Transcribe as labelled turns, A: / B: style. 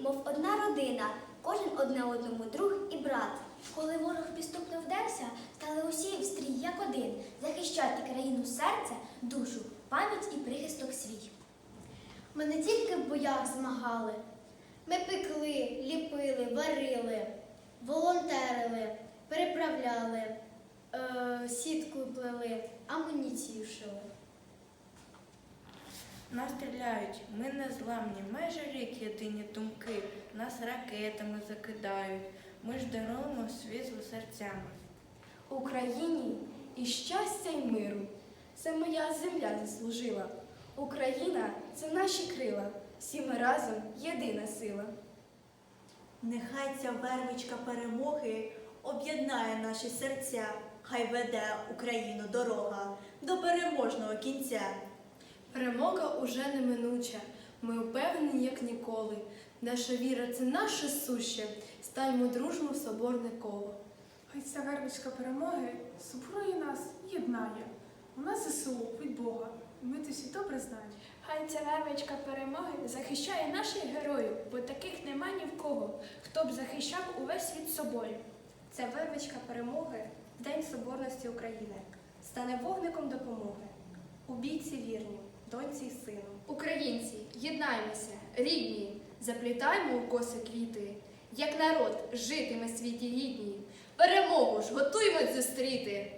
A: мов одна родина, кожен одне одному друг і брат. Коли ворог підступно вдерся, стали усі в стрій як один, захищати країну серця, душу, пам'ять і прихисток свій.
B: Ми не тільки в боях змагали, ми пекли, ліпили, варили, волонтерили, переправляли, е, сіткою плели, амуніцію шили.
C: Нас стріляють, ми не зламні, майже рік єдині думки, нас ракетами закидають, ми ж даруємо світло серцями.
D: Україні і щастя й миру. Це моя земля заслужила. Україна це наші крила. Всі ми разом єдина сила.
E: Нехай ця вервичка перемоги об'єднає наші серця, хай веде Україну дорога до переможного кінця.
D: Перемога уже неминуча. Ми упевнені, як ніколи. Наша віра це наше суще. Стаймо дружно в соборне коло.
F: Хай ця вервичка перемоги супрує нас, єднає. У нас ЗСУ від Бога, і ми це всі добре знаємо.
G: Хай ця вервичка перемоги захищає наших героїв, бо таких нема ні в кого, хто б захищав увесь світ собою.
H: Ця вервичка перемоги в День Соборності України стане вогником допомоги. У бійці вірні, доньці й сину.
D: Українці, єднаймося, рідні, заплітаймо у коси квіти. Як народ житиме світі гідні. Перемогу ж готуймось зустріти.